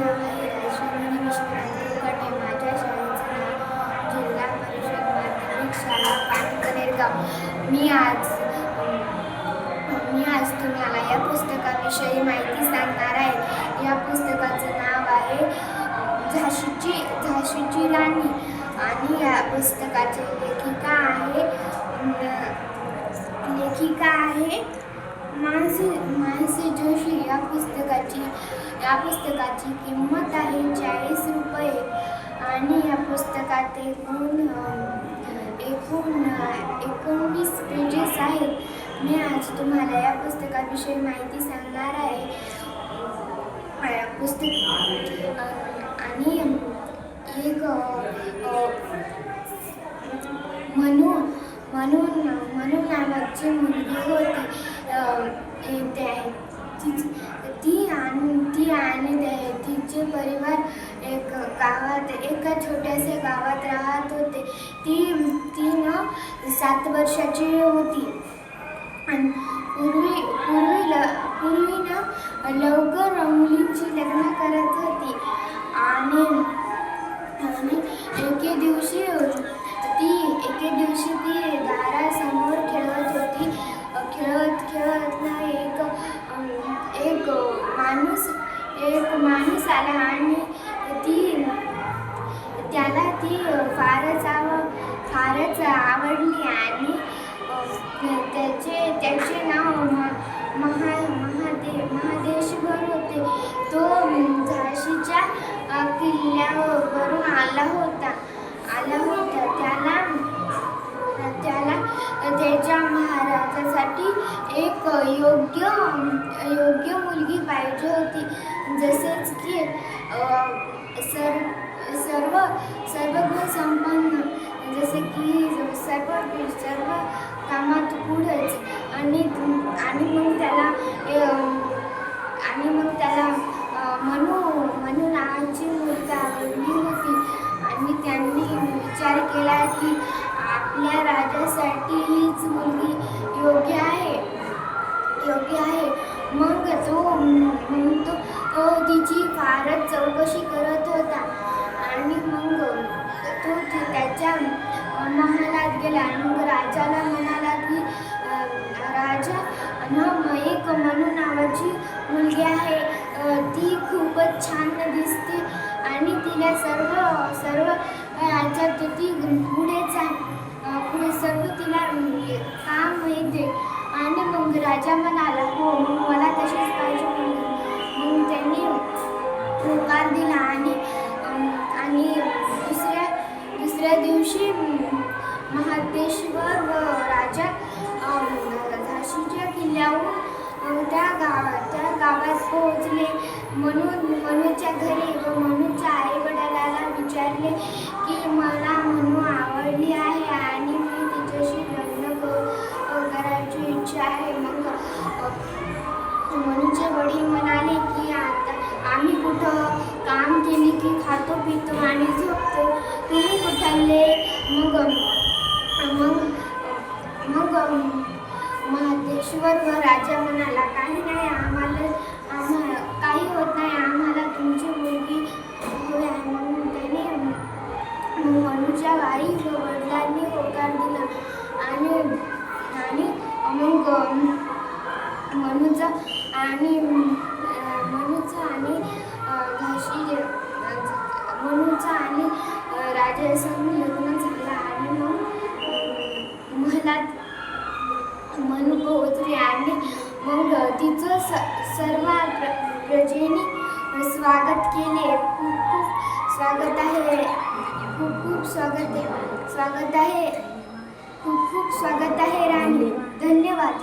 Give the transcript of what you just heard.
नाव आहे ऐश्वर्या विश्वनाथ कटे माझ्या शाळेचं नाव जिल्हा परिषद माध्यमिक शाळा पाटकनेरगाव मी आज मी आज तुम्हाला या पुस्तकाविषयी माहिती सांगणार आहे या पुस्तकाचं नाव आहे. झाशीची झाशीची राणी आणि या पुस्तकाचे लेखिका आहे लेखिका आहे. मानसी मानसी जोशी या पुस्तकाची या पुस्तकाची किंमत आहे चाळीस रुपये. आणि या पुस्तकात एकूण एकूण एकोणवीस पेजेस आहेत. मी आज तुम्हाला या पुस्तकाविषयी माहिती सांगणार आहे. पुस्तक आणि एक म्हणून म्हणून म्हणून नावाची मुलगी होती. ती- ती आणि ती आणि तिचे परिवार एक गावात एका छोट्याशा गावात राहत होते. ती ती न सात वर्षाची होती. आणि पूर्वी पूर्वी ल पूर्वी ना लवकर मुलींची लग्न करत होती. आणि आणि एके दिवशी ती एके दिवशी ती आला आणि ती त्याला ती फारच आव फारच आवडली आणि त्याचे त्याचे नाव महा महादे महादेशभर होते. तो झाशीच्या किल्ल्यावरून आला होता. आला होता. त्याला त्याला त्याच्या महाराजासाठी एक योग्य योग्य मुलगी पाहिजे होती. जसेच की सर सर्व सर्व गुण संपन्न जसे की सर्व सर्व कामात पुढेच. आणि आणि मग त्याला आणि मग त्याला म्हणू मनू मनू नावाची मुलगा आवडली होती. आणि त्यांनी विचार केला की आपल्या राजासाठी हीच मुलगी योग्य आहे योग्य आहे. मग तो चौकशी करत होता. आणि मग तो त्याच्या महालात गेला. आणि मग राजाला म्हणाला की राजा न एक मनू नावाची मुलगी आहे. ती खूपच छान दिसते आणि तिला सर्व सर्व राज्यात ती पुढेच पुढे सर्व तिला काम मिळते आणि मग राजा म्हणाला हो मग मला तशीच पाहिजे मग त्यांनी होकार दिला आणि आणि दुसऱ्या दुसऱ्या दिवशी महादेश्वर व राजा झाशीच्या किल्ल्याहून त्या गावात त्या गावात पोहोचले. म्हणून मनूच्या घरी व मनूच्या आईवडिलाला विचारले आम्ही कुठं काम केली की खातो पितो आणि झोपतो तुम्ही कुठले? मग मग मग महादेश्वर व राजा म्हणाला काही नाही आम्हाला आम्हाला काही होत नाही आम्हाला तुमची मुलगी आहे. म्हणून त्याने मनुच्या आई व वडिलांनी होकार दिला आणि आणि मग मनूचा आणि अं, लग्न झाला आणि मग अं, महलात मनू पोहोचली आणि मग तिचं स सर्व प्र प्रजेने स्वागत केले. खूप खूप स्वागत आहे. खूप खूप स्वागत आहे. स्वागत आहे. खूप खूप स्वागत आहे राणी. धन्यवाद.